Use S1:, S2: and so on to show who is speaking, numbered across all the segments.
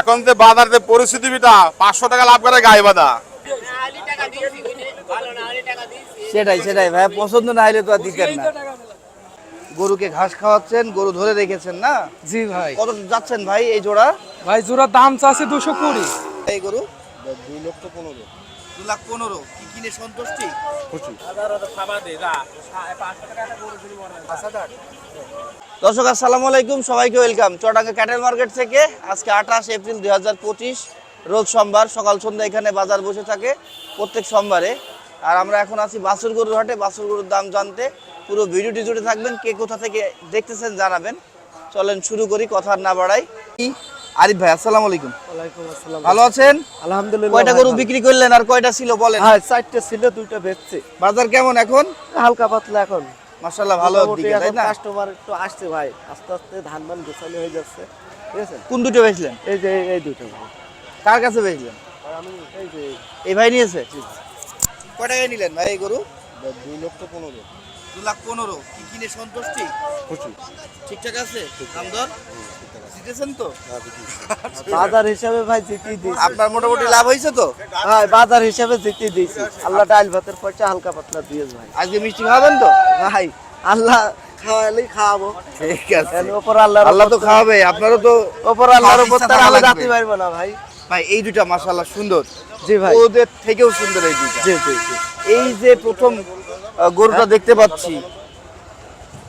S1: এখন যে বাজার যে পরিস্থিতিটা পাঁচশো টাকা লাভ করে গায়ে বাঁধা।
S2: সেটাই সেটাই ভাই পছন্দ না হলে তো আর দিতেন না। গরুকে ঘাস খাওয়াচ্ছেন গরু ধরে রেখেছেন না?
S3: জি ভাই।
S2: কত যাচ্ছেন ভাই এই জোড়া?
S3: ভাই জোড়ার দাম চাচ্ছে দুশো কুড়ি।
S2: এই গরু? দুই লক্ষ পনেরো। দু লাখ পনেরো। কি কিনে সন্তুষ্টি? দর্শক আসসালামু আলাইকুম সবাইকে ওয়েলকাম। চটাঙ্গা ক্যাটেল মার্কেট থেকে আজকে আঠাশ এপ্রিল দু হাজার পঁচিশ রোজ সোমবার সকাল সন্ধ্যা এখানে বাজার বসে থাকে প্রত্যেক সোমবারে। আর আমরা এখন আছি বাসুর গরুর হাটে। বাসুর গরুর দাম জানতে পুরো ভিডিওটি জুড়ে থাকবেন। কে কোথা থেকে দেখতেছেন জানাবেন। চলেন শুরু করি কথা না বাড়াই। আরিফ ভাই আসসালামু আলাইকুম।
S3: আসসালাম।
S2: ভালো আছেন?
S3: আলহামদুলিল্লাহ
S2: কয়টা গরু বিক্রি করলেন আর কয়টা ছিল বলেন?
S3: হ্যাঁ চারটে ছিল দুইটা বেচছে।
S2: বাজার কেমন এখন?
S3: হালকা পাতলা এখন।
S2: মাশাআল্লাহ ভালো দিকে তাই না?
S3: কাস্টমার একটু আসছে ভাই। আস্তে আস্তে ধান মান গোছানো হয়ে যাচ্ছে ঠিক আছে?
S2: কোন দুটো বেচলেন?
S3: এই যে এই দুটো
S2: কার কাছে বেচলেন?
S3: আমি এই যে
S2: এই ভাই নিয়েছে? কয় টাকায় নিলেন ভাই এই গরু?
S3: দুই লক্ষ পনেরো।
S2: দু লাখ পনেরো। কি কিনে সন্তুষ্টি? ঠিকঠাক আছে? দাম দর? জিতেছেন তো?
S3: বাজার হিসাবে ভাই জিতিয়ে দিয়েছি।
S2: আপনার মোটামুটি লাভ হয়েছে তো?
S3: হ্যাঁ বাজার হিসাবে জিতিয়ে দিয়েছি। আল্লাহ ডাল ভাতের পয়সা হালকা পাতলা দিয়েছে ভাই।
S2: আজকে মিষ্টি খাওয়াবেন তো?
S3: ভাই আল্লাহ খাওয়ালেই খাওয়াবো।
S2: ঠিক আছে।
S3: ওপর আল্লাহ
S2: আল্লাহ তো খাওয়াবে আপনারও তো
S3: ওপর আল্লাহর উপর তার
S2: থাকা
S3: আলো পারব না ভাই।
S2: ভাই এই দুটা মাশাআল্লাহ সুন্দর।
S3: জি ভাই।
S2: ওদের থেকেও সুন্দর এই দুটা
S3: জি জি জি।
S2: এই যে প্রথম গরুটা দেখতে পাচ্ছি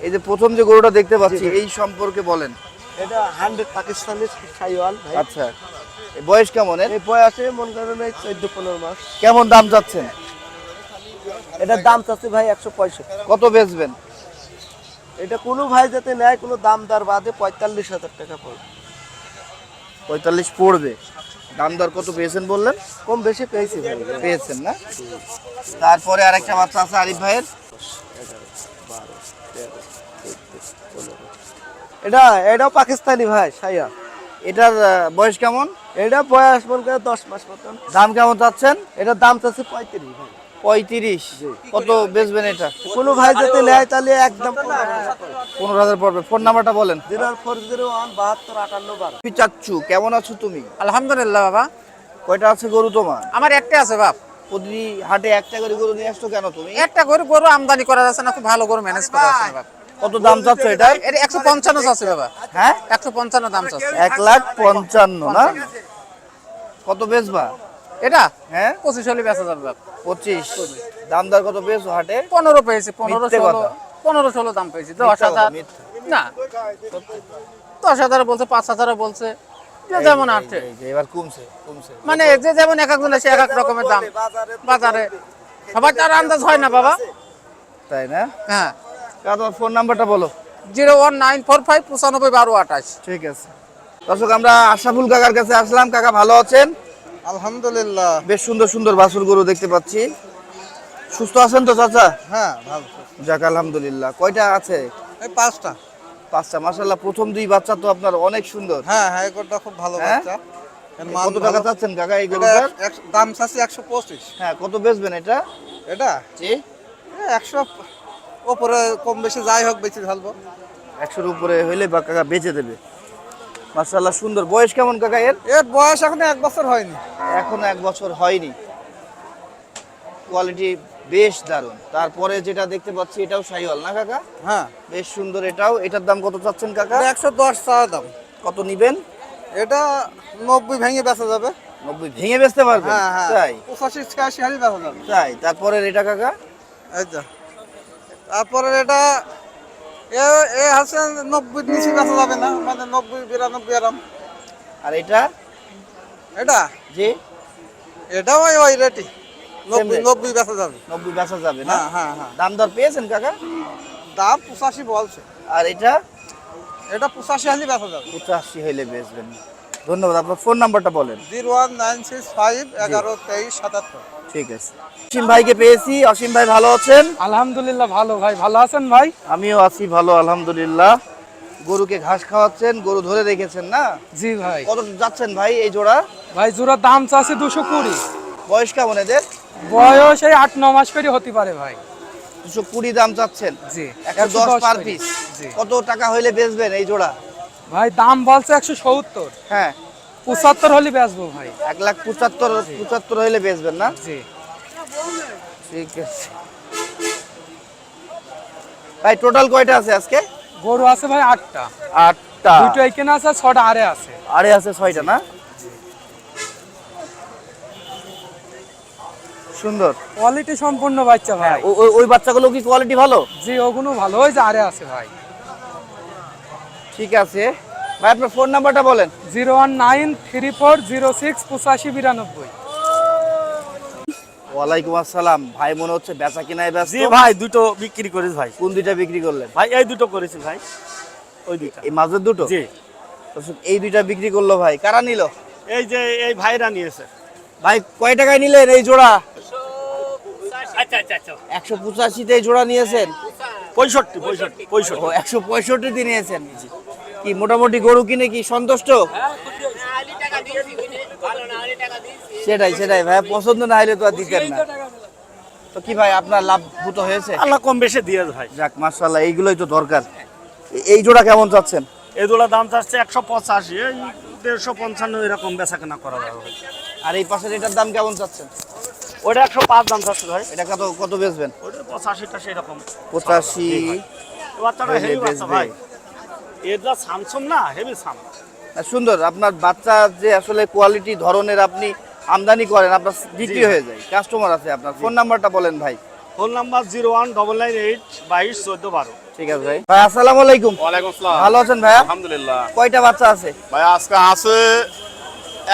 S2: এই যে প্রথম যে গরুটা দেখতে পাচ্ছি এই সম্পর্কে বলেন।
S3: এটা হান্ড্রেড পাকিস্তানি সাইওয়াল
S2: আচ্ছা। বয়স কেমন এর?
S3: এই বয়সে মন করেন এই চোদ্দ পনেরো মাস।
S2: কেমন দাম যাচ্ছেন
S3: এটার দাম চাচ্ছে ভাই একশো পঁয়ষট্টি।
S2: কত বেচবেন?
S3: এটা কোনো ভাই যাতে নেয় কোনো দাম দর বাদে পঁয়তাল্লিশ হাজার টাকা পড়বে।
S2: পঁয়তাল্লিশ পড়বে। দাম দর কত পেয়েছেন বললেন?
S3: কম বেশি পেয়েছি
S2: পেয়েছেন না? তারপরে আরেকটা বাচ্চা আছে আরিফ ভাইয়ের।
S3: এটা এটাও পাকিস্তানি ভাই সাইয়া।
S2: এটার বয়স কেমন?
S3: এটা বয়স করে দশ মাস মতন।
S2: দাম কেমন চাচ্ছেন?
S3: এটার দাম চাচ্ছে পঁয়ত্রিশ ভাই।
S2: পঁয়ত্রিশ। কত বেচবেন এটা?
S3: কোনো ভাই যাতে নেয় তাহলে একদম
S2: পনেরো হাজার পড়বে। ফোন নাম্বারটা বলেন।
S3: জিরো ফোর জিরো ওয়ান বাহাত্তর আটান্ন বারো।
S2: চাচ্ছু? কেমন আছো তুমি?
S4: আলহামদুলিল্লাহ বাবা।
S2: কয়টা আছে গরু তোমার?
S4: আমার একটা আছে বাপ।
S2: প্রতিদিন হাটে একটা করে গরু নিয়ে আসতো কেন তুমি?
S4: একটা গরু গরু আমদানি করা যাচ্ছে না খুব ভালো গরু ম্যানেজ করা যাচ্ছে না বাপ।
S2: কত দাম চাচ্ছ এটা?
S4: এটা একশো পঞ্চান্ন আছে বাবা।
S2: হ্যাঁ?
S4: একশো পঞ্চান্ন দাম চাচ্ছে।
S2: এক লাখ পঞ্চান্ন না? কত বেচবা?
S4: এটা?
S2: হ্যাঁ?
S4: পঁচিশ হলে বেচা যাবে
S2: পঁচিশ। দাম দর কত পেয়েছ হাটে?
S4: পনেরো পেয়েছি পনেরো ষোলো পনেরো ষোলো দাম পেয়েছি দশ হাজার। না। দশ হাজার বলছে পাঁচ হাজার বলছে। যেমন আছে
S2: এবার কমছে কমছে।
S4: মানে যে যেমন এক একজন এসে এক এক রকমের দাম। বাজারে সবার তার আন্দাজ হয় না বাবা।
S2: তাই না?
S4: হ্যাঁ।
S2: তোমার ফোন নাম্বারটা বলো।
S4: Zero one nine four five পঁচানব্বই বারো আঠাশ।
S2: ঠিক আছে। দর্শক আমরা আশাফুল কাকার কাছে আসলাম। কাকা ভালো আছেন?
S3: আলহামদুলিল্লাহ।
S2: বেশ সুন্দর সুন্দর বাছুর গরু দেখতে পাচ্ছি। সুস্থ আছেন তো চাচা?
S3: হ্যাঁ ভালো।
S2: যাক আলহামদুলিল্লাহ। কয়টা আছে?
S3: এই পাঁচটা।
S2: পাঁচটা মাসাল্লাহ প্রথম দুই বাচ্চা তো আপনার অনেক সুন্দর।
S3: হ্যাঁ হ্যাঁ এগুলোটা খুব ভালো
S2: হ্যাঁ?
S3: বাচ্চা।
S2: কত টাকা চাচ্ছেন কাকা এই গরুটার?
S3: দাম চাচ্ছি একশো পঁচিশ।
S2: হ্যাঁ কত বেচবেন এটা?
S3: এটা?
S2: জি।
S3: একশো ওপরে কম বেশি যাই হোক বেশি ঢালবো
S2: একশোর উপরে হইলে বা কাকা বেঁচে দেবে। মাসাল্লাহ সুন্দর। বয়স কেমন কাকা এর?
S3: এর বয়স এখন এক বছর হয়নি।
S2: এখনও এক বছর হয়নি। কোয়ালিটি বেশ দারুণ। তারপরে যেটা দেখতে পাচ্ছি এটাও সাইওয়াল না কাকা?
S3: হ্যাঁ।
S2: বেশ সুন্দর এটাও। এটার দাম কত চাচ্ছেন কাকা?
S3: একশো দশ চাওয়া দাম।
S2: কত নিবেন?
S3: এটা নব্বই ভেঙে বেচা যাবে।
S2: নব্বই ভেঙে বেচতে পারবে
S3: হ্যাঁ হ্যাঁ।
S2: তাই?
S3: পঁচাশি ছিয়াশি হারি বেচা যাবে।
S2: তাই? তারপরে এটা কাকা?
S3: যা। তারপরে এটা এ এ আছে নব্বই নিচে যাবে না মানে নব্বই বিরানব্বই আরাম।
S2: আর এটা?
S3: এটা? এটাও ওই ওই রেটই। নব্বই নব্বই বেচা যাবে।
S2: নব্বই বেচা যাবে না?
S3: হ্যাঁ হ্যাঁ হ্যাঁ।
S2: দাম দর পেয়েছেন কাকা?
S3: দাম পঁচাশি বলছে।
S2: আর এটা?
S3: এটা পঁচাশি হালি বেচা যাবে।
S2: পঁচাশি হইলে বেচবেন। ধন্যবাদ আপনার ফোন নাম্বারটা বলেন।
S3: Zero one nine six five এগারো তেইশ সাতাত্তর।
S2: ঠিক আছে। অসীম ভাইকে পেয়েছি। অসীম ভাই ভালো আছেন?
S5: আলহামদুলিল্লাহ ভালো ভাই। ভালো আছেন ভাই?
S2: আমিও আছি ভালো আলহামদুলিল্লাহ। গরুকে ঘাস খাওয়াচ্ছেন গরু ধরে রেখেছেন না?
S5: জি ভাই।
S2: কত যাচ্ছেন ভাই এই জোড়া?
S5: ভাই জোড়ার দাম চাচ্ছে দুশো কুড়ি।
S2: বয়স কেমন এদের?
S5: বয়স এই আট ন মাস করে হতে পারে ভাই।
S2: দুশো কুড়ি দাম চাচ্ছেন?
S5: জি
S2: একশো দশ পার পিস কত টাকা হইলে বেচবেন এই জোড়া?
S6: ভাই দাম বলছে একশো সত্তর।
S2: হ্যাঁ।
S6: পঁচাত্তর হলে বেচবো ভাই।
S2: এক লাখ পঁচাত্তর পঁচাত্তর হইলে বেচবেন না?
S6: জি।
S2: ঠিক আছে। ভাই টোটাল কয়টা আছে আজকে?
S6: গরু আছে ভাই আটটা।
S2: আটটা।
S6: দুটো এখানে আছে ছটা আরে আছে।
S2: আরে আছে ছয়টা না? সুন্দর।
S6: কোয়ালিটি সম্পূর্ণ বাচ্চা ভাই।
S2: ওই- ওই বাচ্চাগুলো কি কোয়ালিটি ভালো?
S6: জি ওগুলো ভালো ওই যে আরে আছে ভাই।
S2: ঠিক আছে। ভাই আপনার ফোন নাম্বারটা বলেন।
S6: Zero one nine three four zero six পঁচাশি বিরানব্বই।
S2: ওয়ালাইকুম আসসালাম। ভাই মনে হচ্ছে বেচা কিনায় ব্যস্ত।
S3: জি ভাই দুটো বিক্রি করিস ভাই।
S2: কোন দুইটা বিক্রি করলেন?
S3: ভাই এই দুটো করেছি ভাই। ওই দুইটা।
S2: এই মাঝের দুটো?
S3: জি।
S2: এই দুইটা বিক্রি করল ভাই। কারা নিল?
S3: এই যে এই ভাইরা নিয়েছে।
S2: ভাই কয় টাকায় নিলেন এই জোড়া?
S3: আচ্ছা আচ্ছা আচ্ছা।
S2: একশো পঁচাশিতে এই জোড়া নিয়েছেন?
S3: পঁয়ষট্টি পঁয়ষট্টি পঁয়ষট্টি।
S2: একশো পঁয়ষট্টিতে নিয়েছেন। কি মোটামুটি গরু কিনে কি সন্তুষ্ট? সেটাই সেটাই ভাই পছন্দ না হলে তো আর দিতেন না। তো কি ভাই আপনার লাভ ভূত হয়েছে?
S3: আল্লাহ কম বেশি দিয়ে ভাই।
S2: যাক মার্শাল্লাহ এইগুলোই তো দরকার। এই জোড়া কেমন চাচ্ছেন?
S3: এই জোড়া দাম চাচ্ছে একশো পঁচাশি এই দেড়শো পঞ্চান্ন এরকম বেচা কেনা করা যাবে।
S2: আর এই পাশের এটার দাম কেমন চাচ্ছেন?
S3: ওটা একশো পাঁচ দাম চাচ্ছে ভাই।
S2: এটা কত কত বেচবেন?
S3: ওটা পঁচাশিটা সেরকম।
S2: পঁচাশি।
S3: বাচ্চাটা হেভি বাচ্চা ভাই। এর যা সামসুম না হেভি সাম
S2: সুন্দর আপনার বাচ্চা যে আসলে কোয়ালিটি ধরনের আপনি আমদানি করেন আপনার বিক্রি হয়ে যায়। কাস্টমার আছে আপনার। ফোন নাম্বারটা বলেন ভাই।
S3: Phone number zero one double nine eight বাইশ চোদ্দ বারো।
S2: ঠিক আছে ভাই। ভাই আসসালামু আলাইকুম।
S1: ওয়ালাইকুম আসসালাম।
S2: ভালো আছেন ভাইয়া?
S1: আলহামদুলিল্লাহ।
S2: কয়টা বাচ্চা আছে?
S1: ভাই আজকে আছে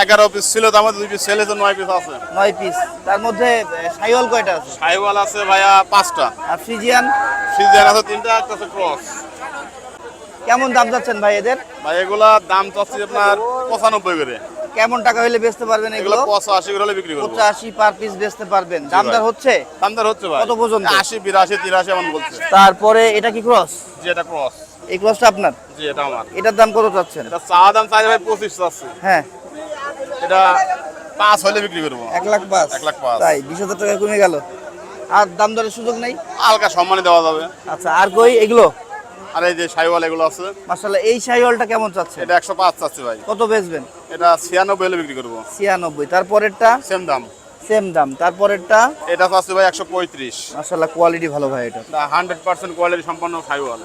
S1: এগারো পিস ছিল তার মধ্যে দুই পিস ছেলে নয় পিস আছে।
S2: নয় পিস তার মধ্যে সাইওয়াল কয়টা আছে?
S1: সাইওয়াল আছে ভাইয়া পাঁচটা।
S2: আর ফ্রিজিয়ান?
S1: ফ্রিজিয়ান আছে তিনটা একটা আছে ক্রস।
S2: কেমন দাম যাচ্ছেন ভাই এদের?
S1: ভাই এগুলা দাম চাচ্ছি আপনার পঁচানব্বই করে।
S2: কেমন টাকা হইলে বেচতে পারবেন
S1: এগুলো
S2: এগুলো?
S1: পঁচাশি করে হলে বিক্রি করব।
S2: পঁচাশি পার পিস বেচতে পারবেন। দামদার। হচ্ছে?
S1: দামদার হচ্ছে ভাই।
S2: কত পর্যন্ত?
S1: আশি বিরাশি তিরাশি এমন বলছে।
S2: তারপরে এটা কি ক্রস
S1: জি এটা ক্রস
S2: এই ক্রসটা আপনার?
S1: জি এটা আমার।
S2: এটার দাম কত চাচ্ছেন?
S1: এটা চা দাম চাই ভাই পঁচিশ চাচ্ছি।
S2: হ্যাঁ।
S1: এটা পাঁচ হলে বিক্রি করব।
S2: এক লাখ পাঁচ?
S1: এক লাখ পাঁচ।
S2: তাই বিশ হাজার টাকা কমে গেল। আর দাম দরের সুযোগ নেই?
S1: হালকা সম্মানে দেওয়া যাবে।
S2: আচ্ছা আর কই এগুলো?
S1: আর এই যে সাইওয়াল এগুলো আছে
S2: মাসাল্লাহ এই সাইওয়ালটা কেমন চাচ্ছে
S1: এটা একশো পাঁচ চাচ্ছি ভাই।
S2: কত বেচবেন?
S1: এটা ছিয়ানব্বই হলে বিক্রি করব।
S2: ছিয়ানব্বই তারপরেরটা?
S1: সেম দাম।
S2: সেম দাম তারপরেরটা?
S1: এটা চাচ্ছি ভাই একশো পঁয়ত্রিশ।
S2: মাসাল্লাহ কোয়ালিটি ভালো ভাই এটা।
S1: হান্ড্রেড পার্সেন্ট কোয়ালিটি সম্পন্ন সাইওয়াল।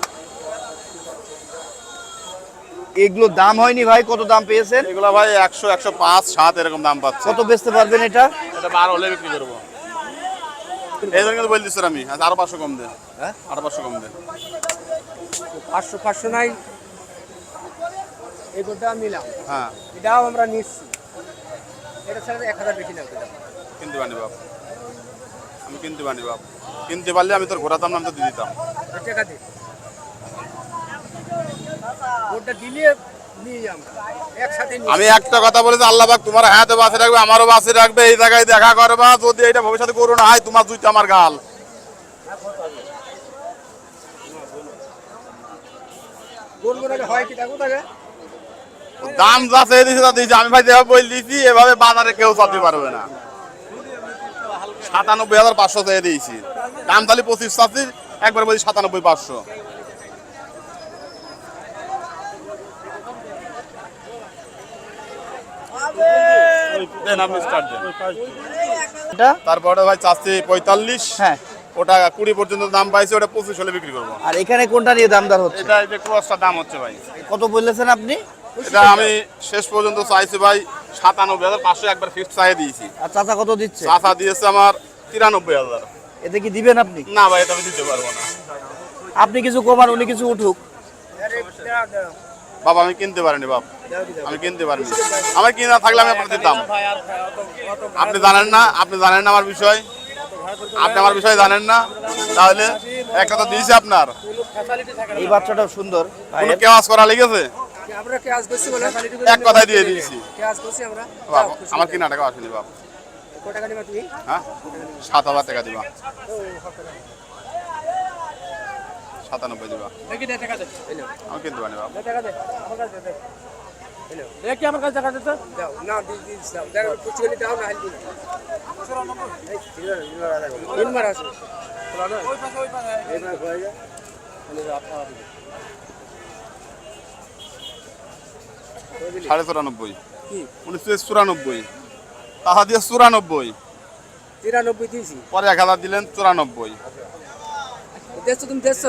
S2: এগুলো দাম হয়নি ভাই কত দাম পেয়েছেন?
S1: এগুলো ভাই একশো একশো পাঁচ সাত এরকম দাম পাচ্ছে।
S2: কত বেচতে পারবেন এটা?
S1: এটা বারো হলে বিক্রি করব। এই জন্য বলে দিচ্ছি আমি আচ্ছা, আরও পাঁচশো কম দে।
S2: হ্যাঁ?
S1: আরও পাঁচশো কম দে।
S6: পাঁচশো পাঁচশো নাই। এই গরুটা নিলাম।
S1: হ্যাঁ।
S6: এটাও আমরা নিচ্ছি। এটা ছাড়া এক হাজার বেশি লাগবে
S1: কিনতে পারি বাপ। আমি কিনতে পারি বাপ। কিনতে পারলে আমি তোর ঘোরাতাম না আমি তো দিয়ে দিতাম।
S6: টাকা দে। ওটা দিলে
S1: আমি একটা কথা বলেছি আল্লাহ পাক তোমার হাতে বাঁচে রাখবে আমারও বাঁচে রাখবে এই জায়গায় দেখা করবা। যদি এটা ভবিষ্যতে করো না হয় তোমার দুইটা আমার গাল
S6: গরু হয় কি টাকা থাকে
S1: দাম যা চেয়ে দিয়েছে তা দিয়েছে আমি ভাই যেভাবে বলে দিয়েছি এভাবে বাজারে কেউ চলতে পারবে না। সাতানব্বই হাজার পাঁচশো চেয়ে দিয়েছি। দাম তাহলে পঁচিশ চাচ্ছি একবার বলছি সাতানব্বই পাঁচশো। দেন আপনি start দেন।
S2: এটা
S1: তারপরে ভাই চাচ্ছি পঁয়তাল্লিশ।
S2: হ্যাঁ।
S1: ওটা কুড়ি পর্যন্ত দাম পাইছে ওটা পঁচিশ হলে বিক্রি করব।
S2: আর এখানে কোনটা নিয়ে দামদার হচ্ছে?
S1: এটা এই যে ক্রসটা দাম হচ্ছে ভাই।
S2: কত বললেছেন আপনি?
S1: এটা আমি শেষ পর্যন্ত চাইছি ভাই সাতানব্বই হাজার পাঁচশো একবার ফিক্সড চাই দিয়েছি।
S2: আর চাচা কত দিচ্ছে?
S1: চাচা দিয়েছে আমার তিরানব্বই হাজার।
S2: এতে কি দিবেন আপনি?
S1: না ভাই এটা আমি দিতে পারব না।
S2: আপনি কিছু কমান উনি কিছু উঠুক।
S1: বাবা আমি কিনতে পারিনি বাপ। আমি কিনতে পারিনি। আমার কিনা থাকলে আমি আপনার দিতাম। আপনি জানেন না আপনি জানেন না আমার বিষয়। আপনি আমার বিষয়ে জানেন না তাহলে একটা তো দিয়েছি আপনার।
S2: এই বাচ্চাটাও সুন্দর।
S1: কোনো কেওয়াজ করা লেগেছে? এক কথায় দিয়ে দিয়েছি।
S6: আমরা
S1: বাপ, আমার কিনা টাকা আসেনি বাপ।
S6: কত টাকা নিবা তুমি
S1: হ্যাঁ? সাত হাজার টাকা দিবা। সাতানব্বই দিবা। আমি কিনতে পারিনি বাপ।
S6: টাকা দে আমার কাছে দেখি আমার কাছে টাকা দে দাও না দি দি দাও দেখো কিছু হলে দাও না হেল্প দিন মার আছে। ওই পাশে ওই পাশে এই পাশে হয়ে যা
S1: সাড়ে চুরানব্বই। উনিশশো চুরানব্বই। তাহা দিয়ে চুরানব্বই।
S6: তিরানব্বই দিয়েছি।
S1: পরে এক হাজার দিলেন চুরানব্বই।
S6: দেখছ তুমি দেখছ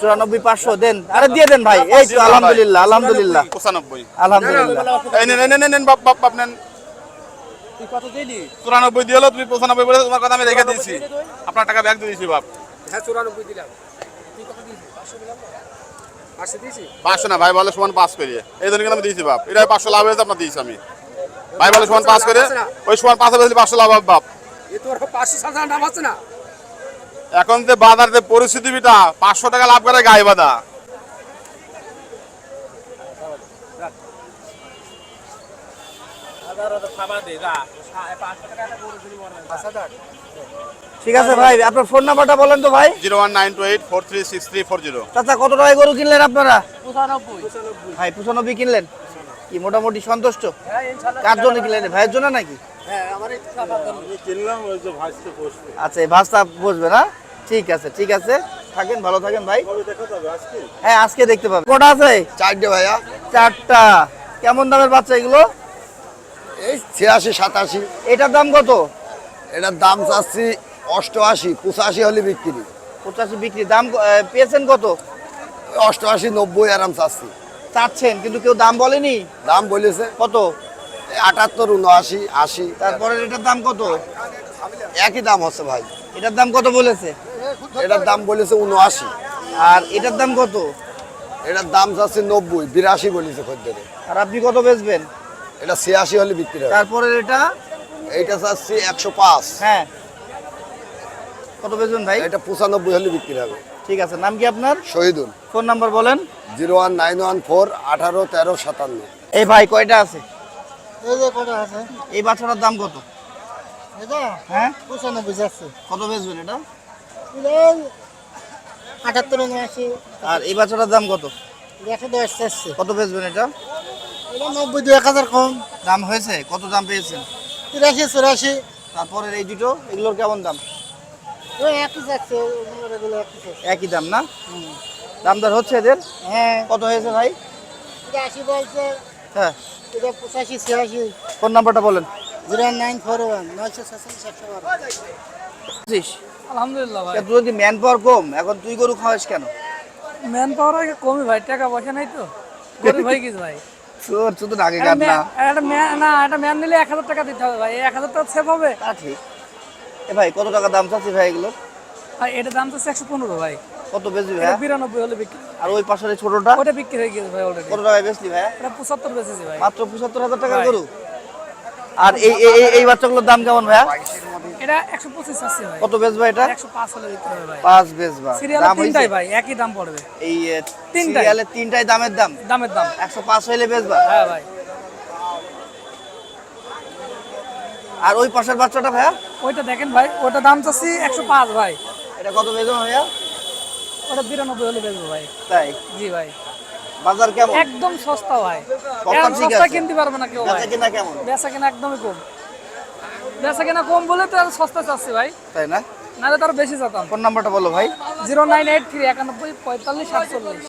S2: চুরানব্বই পাঁচশো দেন। আরে দিয়ে দেন ভাই। এই তো আলহামদুলিল্লাহ আলহামদুলিল্লাহ।
S1: পঁচানব্বই।
S2: আলহামদুলিল্লাহ।
S1: চুরানব্বই দিয়ে হলো তুমি পঁচানব্বই বলে তোমার কথা আমি রেখে দিয়েছি। আপনার টাকা ব্যাগ দিয়ে দিয়েছি বাপ।
S6: হ্যাঁ চুরানব্বই দিলাম। পাঁচশো না? পাঁচশো দিয়েছি?
S1: পাঁচশো না ভাই বলে সমান পাস করিয়ে। এই জন্য কিন্তু আমি দিয়েছি বাপ। এটা পাঁচশো লাভ হয়েছে আপনার দিয়েছি আমি। ভাই বলে সমান পাস করে ওই সমান পাঁচ হবে পাঁচশো লাভ বাপ।
S6: এ তোর পাঁচশো আছে না?
S1: এখন যে বাজার যে পরিস্থিতিটা পাঁচশো টাকা লাভ করে গায়ে বাঁধা।
S2: ঠিক আছে ভাই আপনার ফোন নাম্বারটা বলেন তো ভাই।
S1: Zero one nine two eight four three six three four zero.
S2: চাচা কত টাকায় গরু কিনলেন আপনারা? ভাই পঁচানব্বই কিনলেন? কি মোটামুটি সন্তুষ্ট? কার জন্য কিনলেন? ভাইয়ের জন্য নাকি?
S6: হ্যাঁ
S2: আচ্ছা এই ভাষা বসবে না? ঠিক আছে ঠিক আছে। থাকেন ভালো থাকেন ভাই। হ্যাঁ আজকে দেখতে পাবেন। কটা আছে?
S7: চারটে ভাইয়া।
S2: চারটা। কেমন দামের বাচ্চা এগুলো?
S7: এই ছিয়াশি সাতাশি।
S2: এটার দাম কত?
S7: এটার দাম চাচ্ছি অষ্টআশি পঁচাশি হলে বিক্রি।
S2: পঁচাশি বিক্রি। দাম পেয়েছেন কত?
S7: অষ্টআশি নব্বই আরাম চাচ্ছি।
S2: চাচ্ছেন কিন্তু কেউ দাম বলেনি?
S7: দাম বলেছে।
S2: কত?
S7: আটাত্তর উনআশি আশি।
S2: তারপরে এটার দাম কত?
S7: একই দাম হচ্ছে ভাই।
S2: এটার দাম কত বলেছে?
S7: এটার দাম বলেছে উনআশি।
S2: আর এটার দাম কত?
S7: এটার দাম চাচ্ছে নব্বই বিরাশি বলেছে খদ্দের
S2: আর আপনি কত বেচবেন?
S7: এটা ছিয়াশি হলে বিক্রি হবে
S2: তারপরে এটা?
S7: এটা চাচ্ছি একশো পাঁচ।
S2: হ্যাঁ। কত বেচবেন ভাই?
S7: এটা পঁচানব্বই হলে বিক্রি হবে।
S2: ঠিক আছে নাম কি আপনার?
S7: শহীদুল।
S2: ফোন নাম্বার বলেন।
S7: Zero one nine one four আঠারো তেরো সাতান্ন।
S2: এই ভাই কয়টা আছে?
S8: এই যে কটা আছে?
S2: এই বাচ্চাটার দাম কত?
S8: এটা?
S2: হ্যাঁ?
S8: পঁচানব্বই যাচ্ছে।
S2: কত বেচবেন এটা?
S8: আটাত্তর উনআশি।
S2: আর এই বাচ্চাটার দাম কত?
S8: একশো দশ যাচ্ছে।
S2: কত বেচবেন এটা?
S8: এটা নব্বই দু এক হাজার কম।
S2: দাম হয়েছে? কত দাম পেয়েছেন?
S8: তিরাশি চুরাশি।
S2: তারপরে এই দুটো এগুলোর কেমন দাম?
S8: একই যাচ্ছে একই
S2: দাম না? দাম দর হচ্ছে এদের?
S8: হ্যাঁ।
S2: কত হয়েছে ভাই?
S8: তিরাশি বলছে।
S2: হ্যাঁ।
S8: এটা পঁচাশি ছিয়াশি।
S2: ফোন নাম্বারটা বলেন।
S8: জিরো নাইন ফোর ওয়ান নয়শো
S5: আলহামদুলিল্লাহ ভাই।
S2: যদি ম্যান পাওয়ার কম এখন তুই গরু খাওয়াস কেন?
S5: ম্যান পাওয়ার আগে কমই ভাই টাকা পয়সা নাই তো। গরিব ভাই ভাই।
S2: তোর শুধু নাগে
S5: একটা
S2: গান না।
S5: একটা ম্যান না একটা ম্যান নিলে এক হাজার টাকা দিতে হবে ভাই। এক হাজার টাকা সেভ হবে।
S2: তা ঠিক। এ ভাই কত টাকা দাম চাচ্ছি ভাই এগুলো
S5: ভাই এটার দাম তো একশো পনেরো ভাই।
S2: কত বেচবি ভাইয়া?
S5: বিরানব্বই হলে বিক্রি
S2: আর ওই পাশের ছোটটা?
S5: ওটা বিক্রি হয়ে গেছে ভাই অলরেডি
S2: কত টাকায় বেচলি ভাইয়া?
S5: এটা পঁচাত্তর বেচেছি ভাই।
S2: মাত্র পঁচাত্তর হাজার টাকা গরু? আর এই এই এই- বাচ্চাগুলোর দাম কেমন ভাইয়া?
S5: এটা একশো পঁচিশ আছে ভাই।
S2: কত বেচবা এটা?
S5: একশো পাঁচ হলে বিক্রি হবে ভাই।
S2: পাঁচ বেচবা।
S5: সিরিয়ালে
S2: দাম
S5: তিনটাই ভাই একই দাম পড়বে।
S2: এই
S5: তিনটাই।
S2: সিরিয়ালে তিনটাই দামের দাম?
S5: দামের দাম।
S2: একশো পাঁচ হইলে বেচবা?
S5: হ্যাঁ ভাই।
S2: আর ওই পাশের বাচ্চাটা ভাইয়া?
S5: ওইটা দেখেন ভাই ওটা দাম চাচ্ছি একশো পাঁচ ভাই।
S2: এটা কত বেচবা ভাইয়া?
S5: ওটা বিরানব্বই হলে বেচবো ভাই।
S2: তাই?
S5: জি ভাই।
S2: বাজার কেমন?
S5: একদম সস্তা ভাই।
S2: সস্তা
S5: সস্তা কিনতে পারবে না কেউ ভাই।
S2: বেচা কিনা কেমন?
S5: বেচা কেনা একদমই কম। বেচা কেনা কম বলে তো আর সস্তা চাচ্ছি ভাই।
S2: তাই না?
S5: নাহলে তার বেশি যেতাম
S2: ফোন নাম্বারটা বলো ভাই।
S5: জিরো নাইন এইট থ্রি একানব্বই পঁয়তাল্লিশ সাতচল্লিশ।